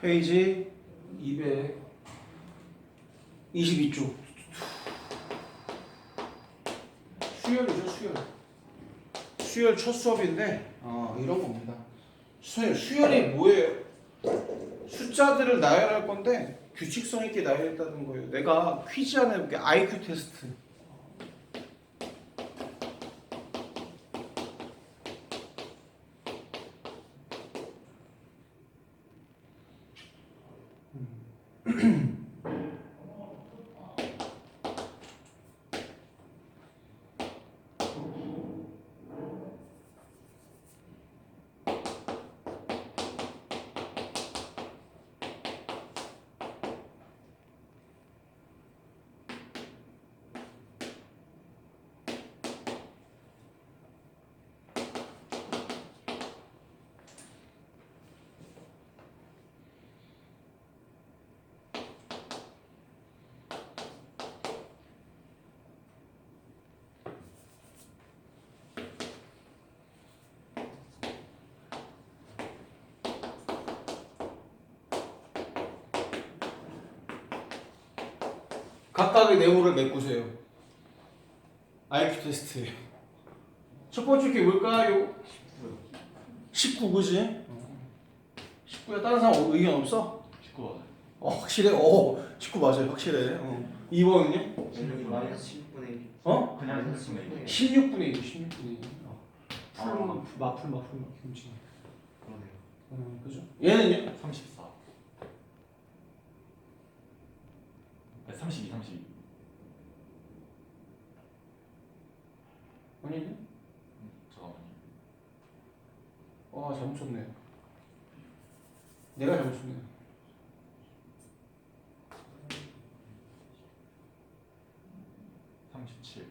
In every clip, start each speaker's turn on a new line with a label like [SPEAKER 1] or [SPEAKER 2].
[SPEAKER 1] 페이지 222쪽. 수열이죠, 수열. 수열 첫 수업인데, 어, 이런 겁니다. 수열, 수열이 뭐예요? 숫자들을 나열할 건데, 규칙성 있게 나열했다는 거예요. 내가 퀴즈 하나 해볼게. IQ 테스트. 각각의 네모를 메꾸세요. IQ 테스트예요. 첫 번째 게 뭘까요? 19 그지? 19야 다른 사람 의견 없어?
[SPEAKER 2] 19 맞아요.
[SPEAKER 1] 어 확실해? 어 19 맞아요 확실해 어. 2번은요?
[SPEAKER 3] 마이너스 10분의 1.
[SPEAKER 1] 어?
[SPEAKER 2] 그냥 했으면
[SPEAKER 1] 16분의 1 16분의 1 어.
[SPEAKER 2] 아.
[SPEAKER 1] 풀, 마풀 마풀 막 김치
[SPEAKER 3] 그러네요.
[SPEAKER 1] 음, 그죠? 얘는요?
[SPEAKER 2] 34. 네, 32, 32.
[SPEAKER 1] 아니네?
[SPEAKER 2] 음, 잠깐만요.
[SPEAKER 1] 아 잘못 쳤네 내가 잘못 쳤네
[SPEAKER 2] 37.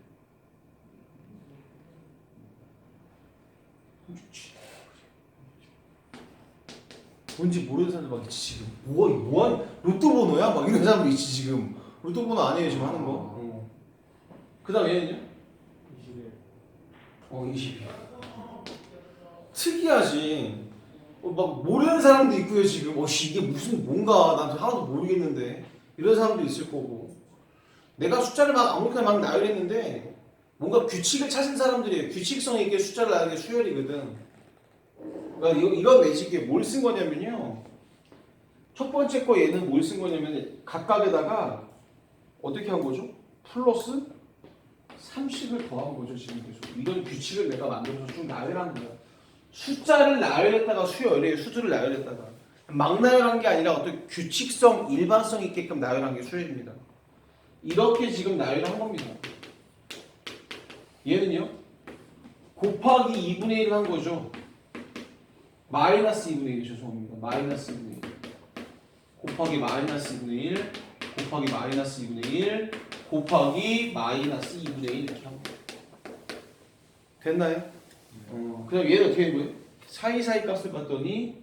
[SPEAKER 1] 뭔지 모르는 사람들 막 지금 뭐 뭐한 로또 번호야 막 이런 사람도 있지 지금 로또 번호 아니에요 지금 하는 거. 어. 그다음 얘는요?
[SPEAKER 3] 21.
[SPEAKER 1] 어 22. 특이하지. 어, 막 모르는 사람도 있고요 지금. 어씨 이게 무슨 뭔가 난 하나도 모르겠는데 이런 사람도 있을 거고. 내가 숫자를 막 아무렇게나 막 나열했는데 뭔가 규칙을 찾은 사람들이에요. 규칙성 있게 숫자를 나열한 게 수열이거든. 그러니까 이거, 이거 매직에 뭘쓴 거냐면요. 첫 번째 거 얘는 뭘 쓴 거냐면 각각에다가 어떻게 한 거죠? 플러스 30을 더한 거죠 지금 계속. 이건 규칙을 내가 만들어서 쭉 나열한 거야. 숫자를 나열했다가 수열이에요. 수두를 나열했다가 막 나열한 게 아니라 어떤 규칙성, 일반성 있게끔 나열한 게 수열입니다. 이렇게 지금 나열한 겁니다. 얘는요? 곱하기 2분의 1을 한 거죠. 마이너스 2분의 1 죄송합니다. 마이너스 2분의 1 곱하기 마이너스 2분의 1 곱하기 마이너스 2분의 1 곱하기 마이너스 2분의 1 이렇게 합니다. 됐나요? 어, 그럼 얘는 어떻게 된 거예요? 사이사이 값을 봤더니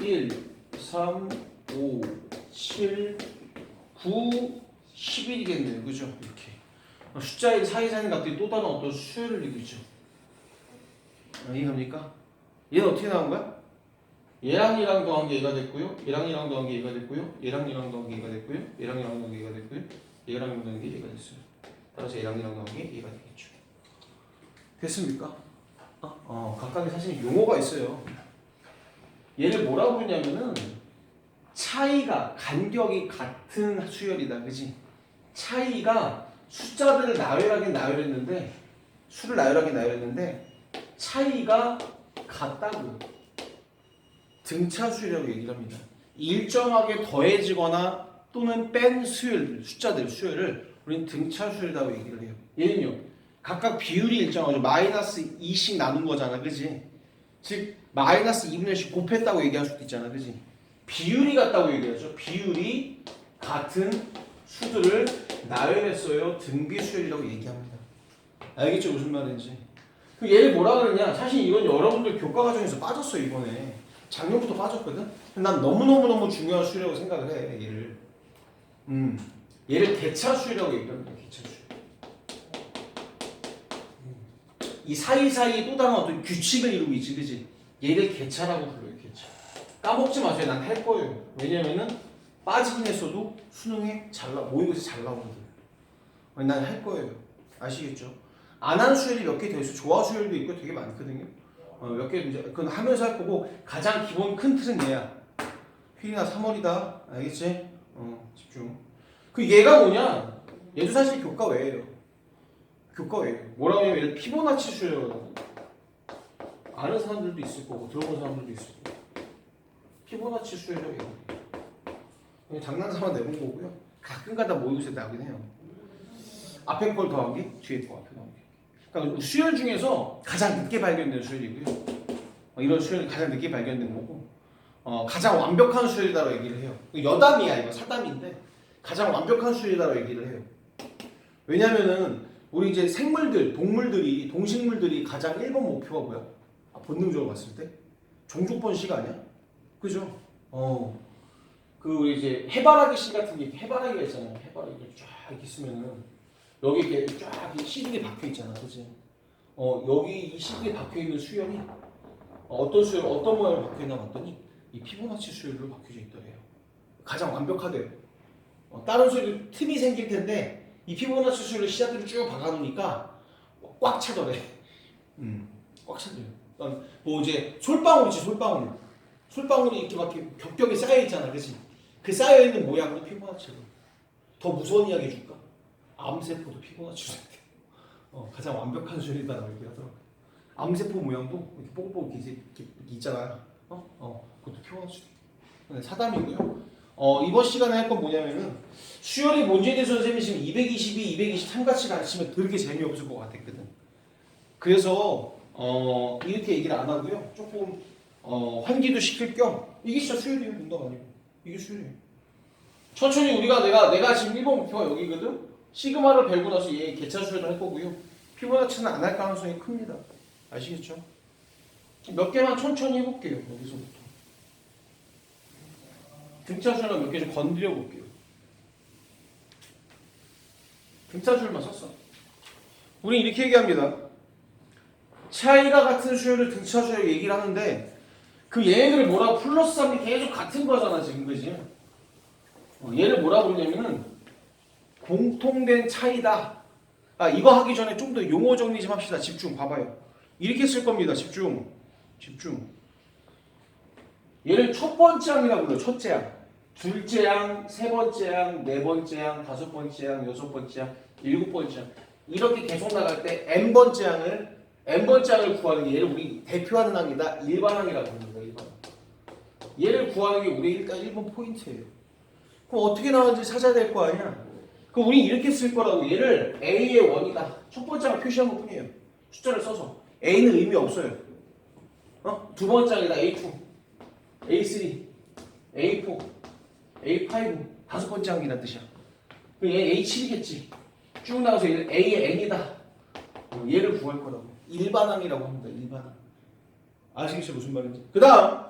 [SPEAKER 1] 1, 3, 5, 7, 9, 11이겠네요. 그죠? 이렇게. 어, 숫자의 사이사이 값들이 또 다른 어떤 수열을 이루죠. 아, 이해갑니까? 얘는 어떻게 나온 거야? 얘랑 얘랑 더한 게 얘가 됐고요. 얘랑 얘랑 더한 게 얘가 됐고요. 얘랑 얘랑 더한 게 얘가 됐고요. 얘랑 얘랑 더한 게 얘가 됐고요. 얘랑 얘랑 더한 게 얘가 됐어요. 따라서 얘랑 얘랑 더한 게 얘가 되겠죠. 됐습니까? 어, 어 각각의 사실 용어가 있어요. 얘를 뭐라고 부르냐면은 차이가 간격이 같은 수열이다, 그지? 차이가 숫자들을 나열하긴 나열했는데 수를 나열하긴 나열했는데 차이가 같다고 등차수열이라고 얘기를 합니다. 일정하게 더해지거나 또는 뺀 수열, 숫자들 수열을 우리는 등차수열이라고 얘기를 해요. 얘는요, 각각 비율이 일정하죠. 마이너스 2씩 나눈 거잖아, 그지? 즉 마이너스 2분의 1씩 곱했다고 얘기할 수도 있잖아, 그지? 비율이 같다고 얘기하죠. 비율이 같은 수들을 나열했어요. 등비수열이라고 얘기합니다. 알겠죠? 무슨 말인지. 그 얘를 뭐라 그러냐? 사실 이건 여러분들 교과 과정에서 빠졌어 이번에. 작년부터 빠졌거든. 난 너무 너무 너무 중요한 수라고 생각을 해 얘를. 음, 얘를 대차수라고 얘기합니다. 대차수. 음. 이 사이 사이에 또 다른 어떤 규칙을 이루고 있지, 그지? 얘를 개차라고 불러요, 개차. 까먹지 마세요. 난 할 거예요. 왜냐면은 빠지긴 했어도 수능에 잘 나, 모의고사 잘 나오거든. 난 할 거예요. 아시겠죠? 안 한 수열이 몇 개 더 있어. 조화 수열도 있고 되게 많거든요. 어, 몇 개 이제 그건 하면서 할 거고 가장 기본 큰 틀은 얘야. 휘리나 3월이다. 알겠지? 어, 집중. 그 얘가 뭐냐? 얘도 사실 교과 외예요. 교과 외예요. 뭐라고 하면 얘를 피보나치 수열이라고. 아는 사람들도 있을 거고 들어본 사람들도 있을 거고. 피보나치 얘기해요. 그냥 장난삼아 내본 거고요. 가끔가다 모의고사에 나오긴 해요. 앞에 걸 더하기, 뒤에 거 앞에 수열 중에서 가장 늦게 발견된 수열이고요. 어, 이런 수열이 가장 늦게 발견된 거고, 어, 가장 완벽한 수열이다라고 얘기를 해요. 여담이야 이거 사담인데 가장 완벽한 수열이다라고 얘기를 해요. 왜냐면은 우리 이제 생물들, 동물들이 동식물들이 가장 1번 목표가 뭐야? 아, 본능적으로 봤을 때 종족 번 식 아니야? 그죠? 어. 그 우리 이제 해바라기 씨 같은 게 해바라기가 있잖아요. 해바라기가 쫙 이렇게 있으면은 여기 이렇게 쫙 씨들이 박혀 있잖아, 그지? 어 여기 이 씨들이 박혀 있는 수염이 어, 어떤 수염, 어떤 모양으로 박혀 있나 봤더니 이 피부나치 수염으로 박혀져 있더래요. 가장 완벽하대요. 어, 다른 수염 틈이 생길 텐데 이 피부나치 수염을 씨앗들을 쭉 박아놓으니까 꽉 차더래. 음, 꽉 차대요. 그러니까 뭐 이제 솔방울이지 솔방울. 솔방울이 이렇게 막 겹겹이 쌓여 있잖아, 그렇지? 그 쌓여 있는 모양으로 피부나치로. 더 무서운 이야기 해줄까? 암세포도 피부나치 수염. 어, 가장 완벽한 수혈이다라고 얘기하더라고. 암세포 모양도 이렇게 뽀글뽀글 이렇게, 이렇게 있잖아. 어, 어, 그것도 피부나치. 네, 사담이고요. 어, 이번 시간에 할 건 뭐냐면은 수열이 뭔지에 대해서 선생님이 지금 222, 223 같이 가르치면 그렇게 재미없을 것 같았거든. 그래서 어, 이렇게 얘기를 안 하고요. 조금 어, 환기도 시킬 겸 이게 진짜 수열이에요. 농담 아니고. 이게 수열이에요. 천천히 우리가 내가 내가 지금 1번 목표가 여기거든. 시그마를 배우고 나서 얘 개차 수열을 할 거고요. 피보나치는 안 할 가능성이 큽니다. 아시겠죠? 몇 개만 천천히 해볼게요. 여기서부터. 등차 수열을 몇개 좀 건드려 볼게요. 등차 수열만 썼어. 우리 이렇게 얘기합니다. 차이가 같은 수열을 등차 수열 얘기를 하는데 그 얘네들을 뭐라고 플러스 하면 계속 같은 거잖아 지금 그지? 어, 얘를 뭐라 부르냐면은 공통된 차이다. 아 이거 하기 전에 좀 더 용어 정리 좀 합시다. 집중 봐봐요. 이렇게 쓸 겁니다. 집중. 집중. 얘를 첫 번째 항이라고 불러요. 첫째 항. 둘째 항, 세 번째 항, 네 번째 항, 다섯 번째 항, 여섯 번째 항, 일곱 번째 항. 이렇게 계속 나갈 때 n 번째 항을 n 번째 항을 구하는 게 얘를 우리 대표하는 항이다. 일반항이라고 합니다. 일반. 얘를 구하는 게 우리 일단 1번 포인트예요. 그럼 어떻게 나오는지 찾아야 될 거 아니야? 그럼 우리 이렇게 쓸 거라고 얘를 A의 원이다. 첫 번째 항 표시한 것 뿐이에요. 숫자를 써서 A는 의미 없어요. 어? 두 번째 항이다. A2, A3, A4, A5 다섯 번째 항이란 뜻이야. 얘 A7이겠지. 쭉 나가서 얘를 A의 N이다. 어, 얘를 구할 거라고. 일반항이라고 합니다. 일반항. 아시겠죠 무슨 말인지? 그 다음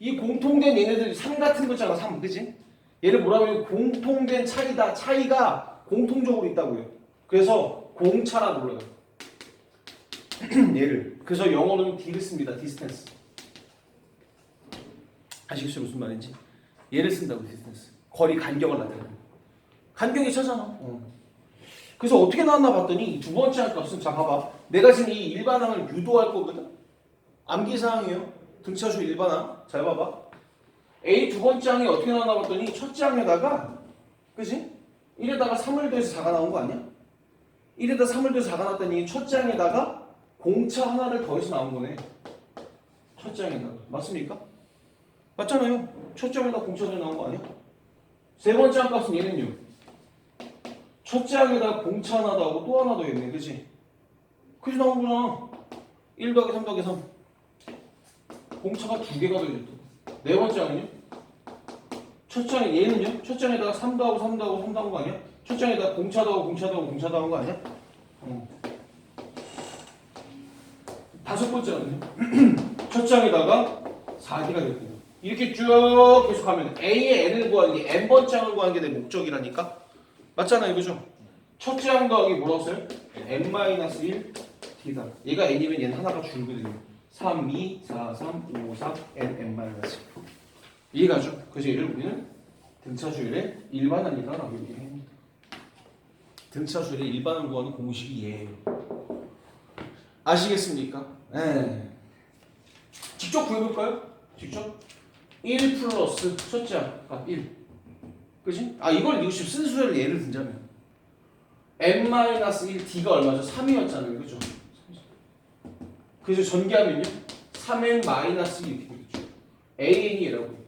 [SPEAKER 1] 이 공통된 얘네들이 3 같은 거잖아 3 그지? 얘를 뭐라고 해요? 공통된 차이다. 차이가 공통적으로 있다고요. 그래서 공차라고 불러요. 얘를. 그래서 영어로는 D를 씁니다. distance. 아시겠죠 무슨 말인지? 얘를 쓴다고 distance. 거리 간격을 나타내는. 간격이 차잖아. 어. 그래서 어떻게 나왔나 봤더니 이두 번째 할 값은 자 봐봐. 내가 지금 이 일반항을 유도할 거거든. 암기사항이에요. 등차수 일반항. 잘 봐봐. A 두 번째 항이 어떻게 나왔나 봤더니 첫째 항에다가 그지? 1에다가 3을 더해서 4가 나온 거 아니야? 1에다 3을 더해서 4가 나왔더니 첫째 항에다가 공차 하나를 더해서 나온 거네. 첫째 항에다가. 맞습니까? 맞잖아요. 첫째 항에다 공차 더해 나온 거 아니야? 세 번째 항 값은 얘는요. 첫째 항에다가 공차 하나 더하고 또 하나 더했네. 그지? 그지 거잖아. 1 더하기 3 더하기 3. 공차가 두 개가 더해졌다. 네 번째 항은요? 첫째 항 얘는요? 첫째 항에다가 3 더하고 3 더하고 3 더한 거 아니야? 첫째 항에다가 공차 더하고 공차 더하고 공차 더한 거 아니야? 어. 다섯 번째 항은요? 첫째 항에다가 4개가 됐고요. 이렇게 쭉 계속 가면 A의 N을 구하는 게 N 번째 항을 구하는 게 내 목적이라니까? 맞잖아요, 그죠? 첫째 항 더하기 뭐라고 써요? N-1 D다. 얘가 N이면 얘는 하나가 줄거든요. 3, 2, 4, 3, 5, 3, N, N-1. 이해가죠? 그래서 얘를 우리는 등차수열의 일반항이다라고 얘기합니다. 등차수열의 일반항 구하는 공식이 얘예요. 아시겠습니까? 네. 직접 구해볼까요? 직접? 1 플러스 첫째 항 1. 그지? 아 이걸 이거 지금 순수를 예를 들자면 n-1 d가 얼마죠? 3이었잖아요. 그죠? 그래서 전개하면요. 3n-1 이렇게 되겠죠. an이 얘라고.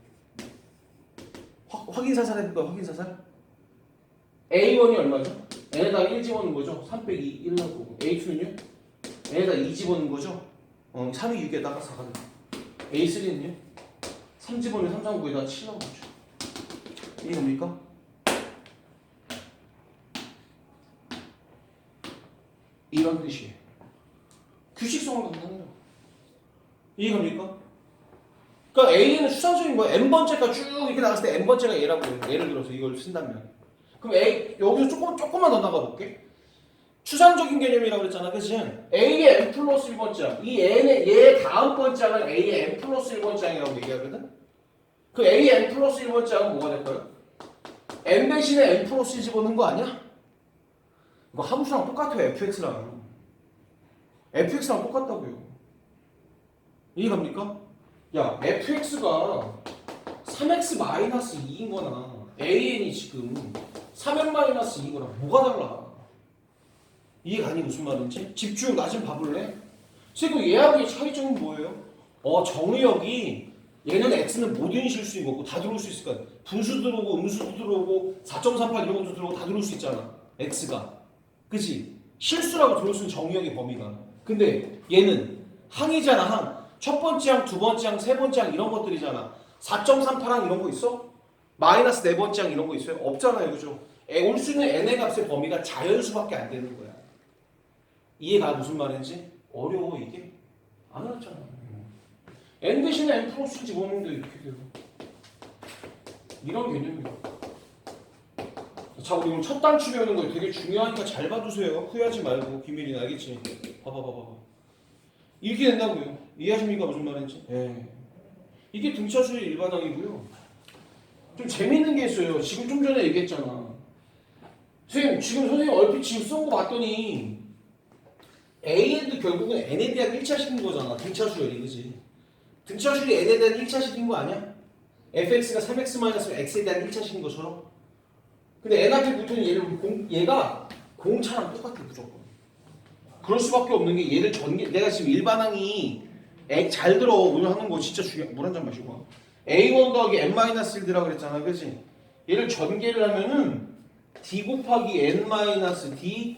[SPEAKER 1] 확, 확인 사살 해볼까요? 확인 사살? a1이 얼마죠? n에다가 1 집어넣는 거죠? 3 빼기 1 나올 거고 a2는요? n에다가 2 집어넣는 거죠? 어, 3이 6에다가 4가 되고 a3는요? 3 집어넣으면 3, 3, 9에다가 7 나오죠. 이게 뭡니까? 이런 뜻이에요. 규칙성을 갖는 거예요. 이해갑니까? 그러니까 A는 추상적인 거야. n번째가 쭉 이렇게 나갔을 때 n번째가 얘라고. 예를 들어서 이걸 쓴다면. 그럼 A 여기서 조금 조금만 더 나가 볼게. 추상적인 개념이라고 그랬잖아, 그치? A의 n 플러스 1번째 이 n의 얘 다음 번째는 A의 n 플러스 1번째이라고 얘기하거든. 그 A의 n 플러스 1번째는 뭐가 될까요? n 대신에 n 플러스 1 집어넣은 거 아니야? 이거 함수랑 똑같아요, fx랑. Fx랑 똑같다고요. 이해갑니까? 야, fx가 3x 마이너스 2인 거나 an이 지금 3n 마이너스 2인 거랑 뭐가 달라? 이해가 아니 무슨 말인지? 집중, 나 좀 봐볼래? 지금 얘하고의 차이점은 뭐예요? 어, 정의역이 얘는 x는 모든 실수 있고 다 들어올 수 있을 거야. 분수 들어오고 음수도 들어오고 4.38 이런 것도 들어오고 다 들어올 수 있잖아. x가. 그지? 실수라고 들어올 수 있는 정의역의 범위가. 근데 얘는 항이잖아, 항. 첫 번째 항, 두 번째 항, 세 번째 항 이런 것들이잖아. 4.38항 이런 거 있어? 마이너스 네 번째 항 이런 거 있어요? 없잖아요, 그죠? 올 수 있는 n의 값의 범위가 자연수밖에 안 되는 거야. 이해가 무슨 말인지? 어려워 이게? 안 어렵잖아. n 대신에 n 플러스 집어넣는데 이렇게 돼요. 이런 개념이야. 자, 우리 오늘 첫 단추 배우는 거 되게 중요하니까 잘 봐주세요. 후회하지 말고 비밀이 알겠지? 봐봐, 봐봐. 이렇게 된다고요. 이해하십니까 무슨 말인지? 예. 이게 등차수의 일반항이고요. 좀 재밌는 게 있어요. 지금 좀 전에 얘기했잖아. 선생님, 지금 선생님 얼핏 지금 쓴거 봤더니 A에도 결국은 N에 대한 1차식인 거잖아. 등차수열이, 그지? 등차수열이 N에 대한 1차식인 거 아니야? fx가 3x-x에 대한 1차식인 것처럼? 근데 N 앞에 붙은 얘를 공, 얘가 공차랑 똑같아, 무조건. 그럴 수밖에 없는 게 얘를 전개, 내가 지금 일반항이 애, 잘 들어, 오늘 하는 거 진짜 중요, 물한 잔 마시고 와. A1 더하기 N-1이라고 그랬잖아, 그지? 얘를 전개를 하면은 D 곱하기 N-D에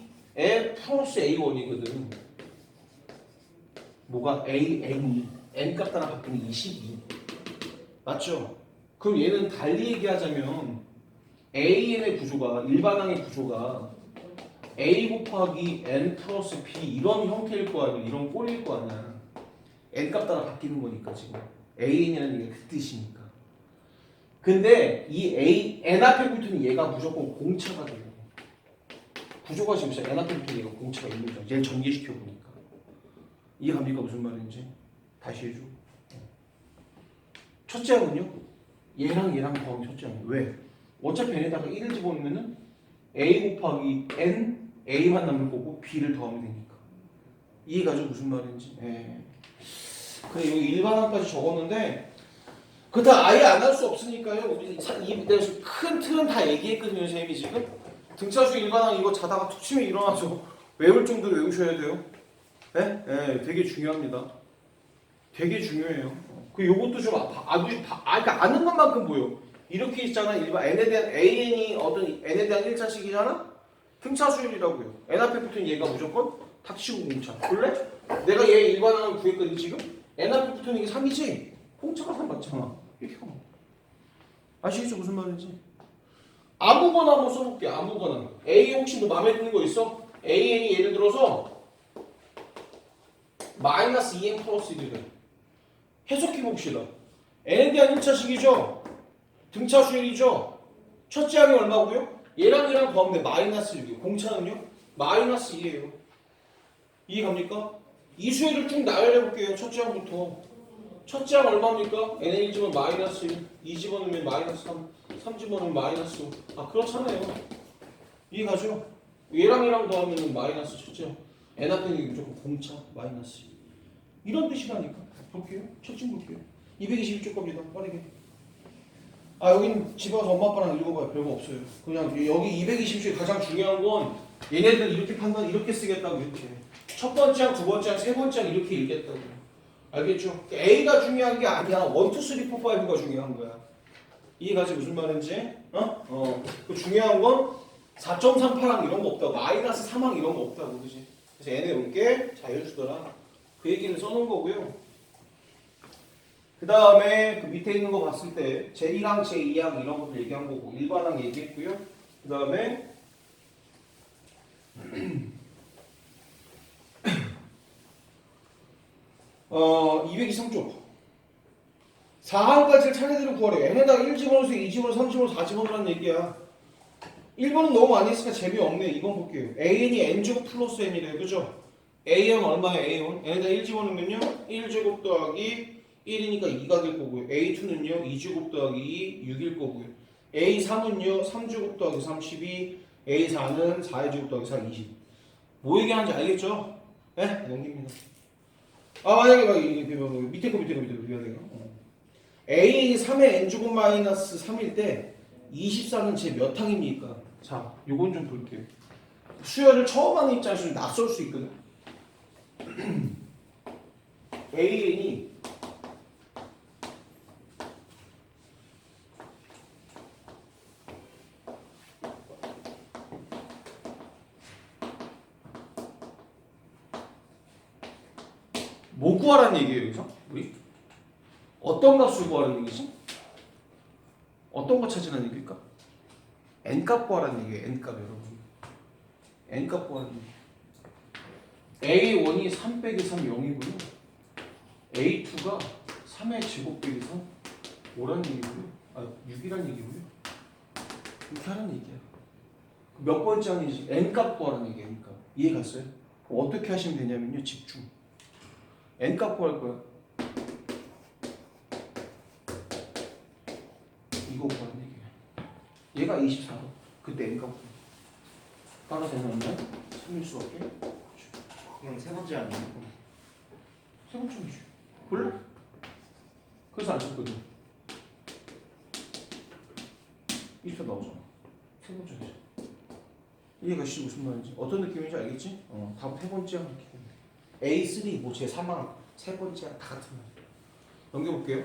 [SPEAKER 1] 플러스 A1이거든. 뭐가 A, N이 N 값 따라 바뀌는 22. 맞죠? 그럼 얘는 달리 얘기하자면 AN의 구조가 일반항의 구조가 A 곱하기 N 플러스 P 이런 형태일 거 아니야? 이런 꼴일 거 아니야? N 값 따라 바뀌는 거니까 지금. AN이라는 게그 뜻이니까. 근데 이 A, N 앞에 붙은 얘가 무조건 공차가 돼요 구조가 지금 진짜 N 앞에 붙은 얘가 공차가 있는 거야 얘를 전개시켜 보니까. 이해갑니까? 무슨 말인지? 다시 해줘. 첫째 항은요? 얘랑 얘랑 더하면 첫째 항. 왜? 어차피 n에다가 1을 집어넣으면은 a 곱하기 n a만 남을 거고 b를 더하면 되니까. 이해가죠 무슨 말인지? 예. 그래 여기 일반항까지 적었는데 그다 아예 안 할 수 없으니까요. 우리 사- 이 내가 지금 큰 틀은 다 얘기했거든요 선생님이 지금. 등차수 일반항 이거 자다가 툭 치면 일어나서 외울 정도로 외우셔야 돼요. 예? 예, 되게 중요합니다. 되게 중요해요. 그 요것도 좀 아, 아주 바- 아, 그러니까 아는 것만큼 보여. 이렇게 있잖아 일반 n에 대한 an이 어떤 n에 대한 1차식이잖아 등차수열이라고요. N 앞에 붙은 얘가 무조건 닥치고 공차. 볼래? 내가 얘 일반항을 구했거든 지금? N 앞에 붙은 이게 3이지? 공차가 3 맞잖아 이렇게 하면. 아시겠죠? 무슨 말인지? 아무거나 한번 써볼게 아무거나. A 혹시 뭐 마음에 드는 거 있어? an이 예를 들어서 마이너스 2n 플러스 1이래. 해석해 봅시다. N에 대한 1차식이죠? 등차수열이죠. 첫째 항이 얼마고요? 얘랑 얘랑 더하면 돼. 마이너스 1이요. 공차는요? 마이너스 2예요. 이해갑니까? 이 수열을 쭉 나열해 볼게요. 첫째 항부터. 첫째 항 얼마입니까? n을 1 집어넣으면 마이너스 1, 2 집어넣으면 마이너스 3, 3 집어넣으면 마이너스 5. 아 그렇잖아요. 이해가죠? 얘랑 얘랑 더하면 마이너스 첫째 항. n 앞에는 무조건 공차 마이너스 1. 이런 뜻이라니까. 볼게요. 첫째 볼게요. 221쪽 겁니다. 빠르게. 아 여긴 집에 가서 엄마 아빠랑 읽어봐요. 별거 없어요. 그냥 여기 220쪽이 가장 중요한 건 얘네들 이렇게 판단 이렇게 쓰겠다고 이렇게. 첫 번째 항, 두 번째 항, 세 번째 항 이렇게 읽겠다고. 알겠죠? A가 중요한 게 아니야. 1, 2, 3, 4, 5가 중요한 거야. 이해가지 무슨 말인지? 어? 어. 그 중요한 건 4.38항 이런 거 없다고. 마이너스 3항 이런 거 없다고. 그지? 그래서 얘네 올게 잘 해주더라. 그 얘기를 써놓은 거고요. 그 다음에 그 밑에 있는 거 봤을 때 제1항, 제2항 이런 것들 얘기한 거고 일반항 얘기했고요. 그 다음에 어 223쪽 4항까지를 차례대로 구하래. n에다가 1 집어넣어서 2 집어넣어 3 집어넣어 4 집어넣으라는 얘기야. 1번은 너무 많이 했으니까 재미없네. 2번 볼게요. an이 n제곱 플러스 n이래요. 그죠? a는 얼마예요? a1? n에다 1 집어넣으면요. 1제곱 더하기 1이니까 2가 될 거고요. A2는요, 2제곱 더하기 2, 6일 거고요. A3은요, 3제곱 더하기 32, A4는 4의 제곱 더하기 4, 20. 뭐 얘기하는지 알겠죠? 네? 넘깁니다. 아, 만약에 막 이게 밑에 거 밑에 거 밑에 거 돼요. 어. A이 3의 n제곱 마이너스 3일 때 24는 제 몇 항입니까? 자, 요건 좀 볼게요. 수열을 처음 하는 입장에서 좀 낯설 수 있거든. AN이 뭐 구하라는 얘기예요, 여기서? 우리? 어떤 값을 구하라는 얘기지? 어떤 거 찾으라는 얘기일까? n값 구하라는 얘기예요, n값 여러분. n값 구하라는 얘기. a1이 3 빼기 3 0이고요. a2가 3의 제곱 빼기 3 5라는 얘기고요. 아, 6이라는 얘기고요. 이렇게 하라는 얘기야. 몇 번째 항이지? n값 구하라는 얘기예요, n값. 이해 갔어요? 어떻게 하시면 되냐면요, 집중. n값 구할 거야. 이거 구하는 얘가 24도. 그때 n값. 따라서 얘는 얼마야? 3일 수밖에?
[SPEAKER 3] 그럼 세 번째 아니에요?
[SPEAKER 1] 세 번째이지. 볼래? 그래서 안 썼거든. 24 나오잖아. 세 번째지. 이해가 씨 무슨 말인지 어떤 느낌인지 알겠지? 어, 다세 번째 한 느낌. A3 뭐제 3항 세 번째 항다 같은 말. 넘겨볼게요.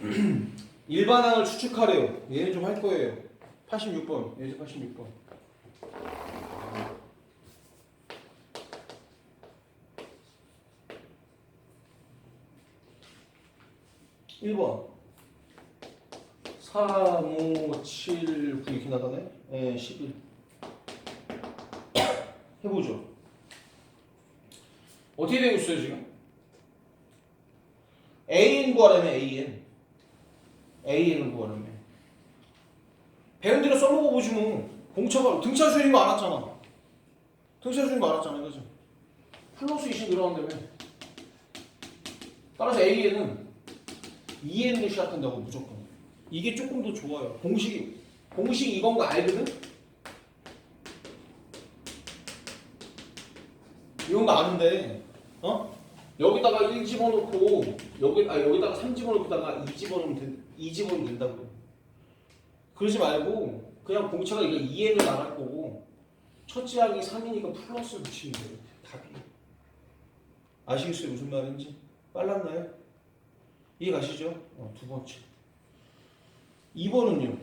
[SPEAKER 1] 일반항을 추측하래요. 얘는 좀 할 거예요. 86번. 얘는 86번. 일번 3, 5, 7, 9 이렇게 나가네? 예, 11 해보죠 어떻게 되고 있어요 지금? AN 구하라며 AN AN을 구하라며 배운 대로 써먹어 보지 뭐 공차가 등차 수준이 많았잖아 등차 수준이 많았잖아 그죠? 플러스 20 늘어난다며 따라서 AN은 2N을 시작한다고 무조건 이게 조금 더 좋아요 공식이 공식 이건 거 알거든? 이건 거 아는데 어? 여기다가 1 집어넣고 여기 아 여기다가 3 집어넣고다가 2 집어넣으면 된, 2 집어넣으면 된다고 그러지 말고 그냥 공차가 이거 2N을 나갈 거고 첫째 항이 3이니까 플러스 붙이면 돼요 답이 아시겠어요 무슨 말인지? 빨랐나요? 이해 가시죠? 어, 두 번째. 2번은요.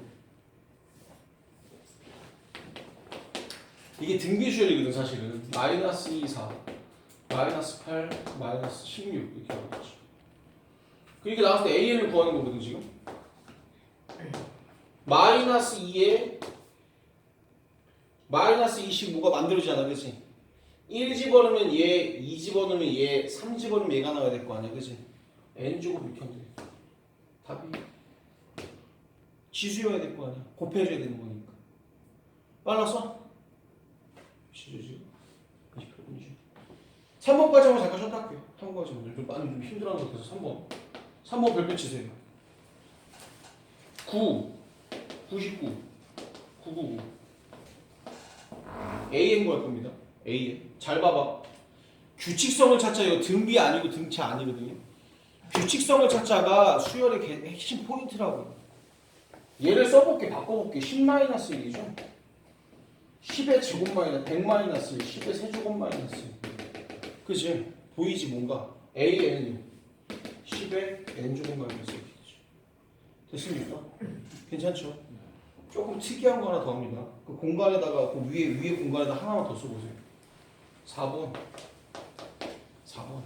[SPEAKER 1] 이게 등비수열이거든 사실은. 마이너스 2, 4, 마이너스 8, 마이너스 16 이렇게 나오겠지. 그러니까 나왔을 때 AN을 구하는 거거든 지금. 마이너스 2에 마이너스 25가 만들어지잖아 그치? 1 집어넣으면 얘, 2 집어넣으면 얘, 3 집어넣으면 얘가 나와야 될 거 아니야 그치? n제곱 이렇게. 답이 지수여야 될 거 아니야. 곱해줘야 되는 거니까. 빨랐어? 지수 지금? 3번까지 하면 잠깐 쉬었다 할게요. 3번까지 하면 좀 많이 좀 힘들어하는 것 같아서 3번. 3번 별표 치세요. 9, 99, 999. AN 구할 겁니다. AN. 잘 봐봐. 규칙성을 찾자 이거 등비 아니고 등치 아니거든요. 규칙성을 찾자가 수열의 개- 핵심 포인트라고. 얘를 써볼게 바꿔볼게 10-1이죠. 10의 제곱 마이너스 100 마이너스 10의 세제곱 마이너스 그지? 보이지 뭔가 AN이 10의 N제곱 마이너스 이렇게죠. 됐습니까? 괜찮죠? 조금 특이한 거 하나 더 합니다. 그 공간에다가 그 위에 위에 공간에다 하나만 더 써보세요. 4번 4번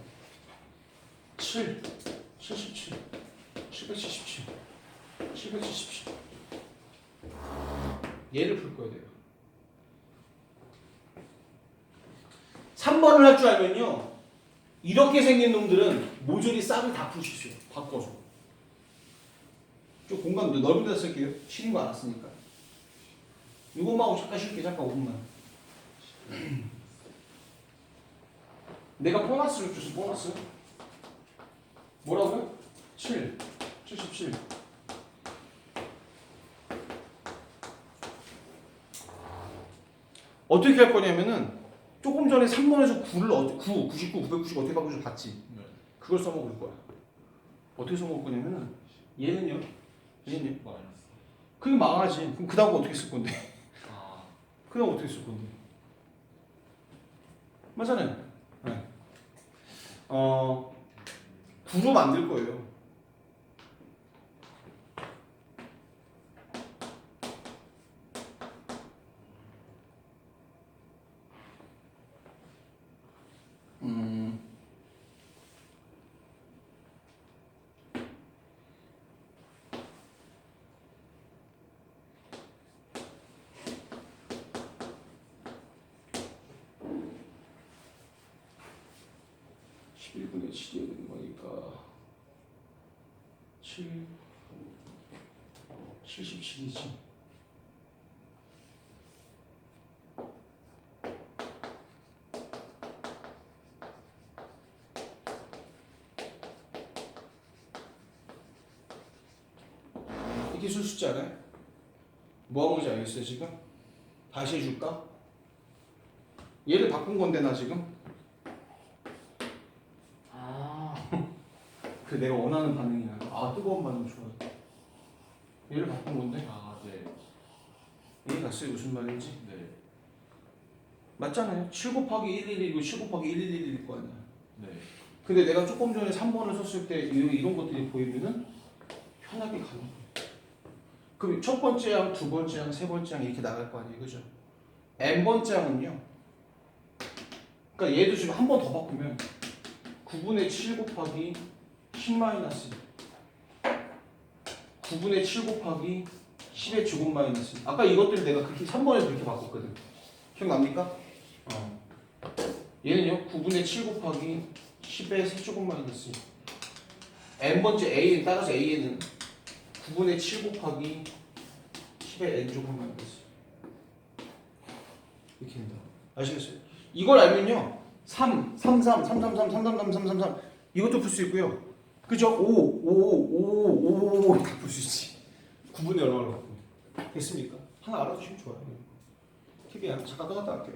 [SPEAKER 1] 7 77 777 777 얘를 풀 내가 3번을 할 줄 알면요 이렇게 생긴 놈들은 모조리 싹을 다 있어요. 바꿔서. 좀 공간 넓은 데다 쓸게요 쉬는 거 알았으니까. 이것만 잠깐 쉴게. 잠깐 5분만. 내가 보너스를 줬어. 보너스. 뭐라고요? 7 77 어떻게 할 거냐면은 조금 전에 3번에서 9를 어, 9, 99, 990 어떻게 바꾸는지 봤지?
[SPEAKER 2] 네.
[SPEAKER 1] 그걸 써먹을 거야. 어떻게 써먹을 거냐면은 얘는요, 얘는요.
[SPEAKER 2] 마이너스.
[SPEAKER 1] 그게 망하지. 그럼 그 다음 거 어떻게 쓸 건데?
[SPEAKER 2] 아.
[SPEAKER 1] 그 다음 어떻게 쓸 건데? 맞잖아요. 네. 어, 9로 만들 거예요. 음. 십일분의 7이어야 되는 거니까 7 77이지 이게 술숫자 않아요? 뭐 하는지 알겠어요 지금? 다시 해줄까? 얘를 바꾼 건데 나 지금?
[SPEAKER 3] 아.
[SPEAKER 1] 그 내가 원하는 반응이야. 아 뜨거운 반응 좋아. 얘를 바꾼 건데
[SPEAKER 2] 아, 네.
[SPEAKER 1] 이해 갔어요 무슨 말인지?
[SPEAKER 2] 네.
[SPEAKER 1] 맞잖아요. 7 곱하기 111이고 7 곱하기 111일 거 아니야.
[SPEAKER 2] 네.
[SPEAKER 1] 근데 내가 조금 전에 3번을 썼을 때 이런, 이런 것들이 보이면은 편하게 가는 거야. 그럼 첫 번째 항, 두 번째 항, 세 번째 항 이렇게 나갈 거 아니에요, 그죠? n 번째 항은요. 그러니까 얘도 지금 한 번 더 바꾸면 9분의 7 곱하기 10 마이너스 9분의 7 곱하기 10의 제곱 마이너스 아까 이것들 내가 그렇게 3번에 그렇게 바꿨거든. 기억납니까? 어. 얘는요 9분의 7 곱하기 10의 세제곱 마이너스 n번째 a 따라서 a는 9분의 7 곱하기 10의 n제곱 마이너스 이렇게 된다 아시겠어요? 이걸 알면요 3, 3, 3, 3, 3, 3, 3, 3, 3, 3, 3, 3 이것도 풀 수 있고요 그죠? 5, 5, 5, 5, 5다풀수 있지. 9분의 얼마로 바꾸면 됐습니까? 하나 알아두시면 좋아요. TV야 잠깐 떠났다 갈게요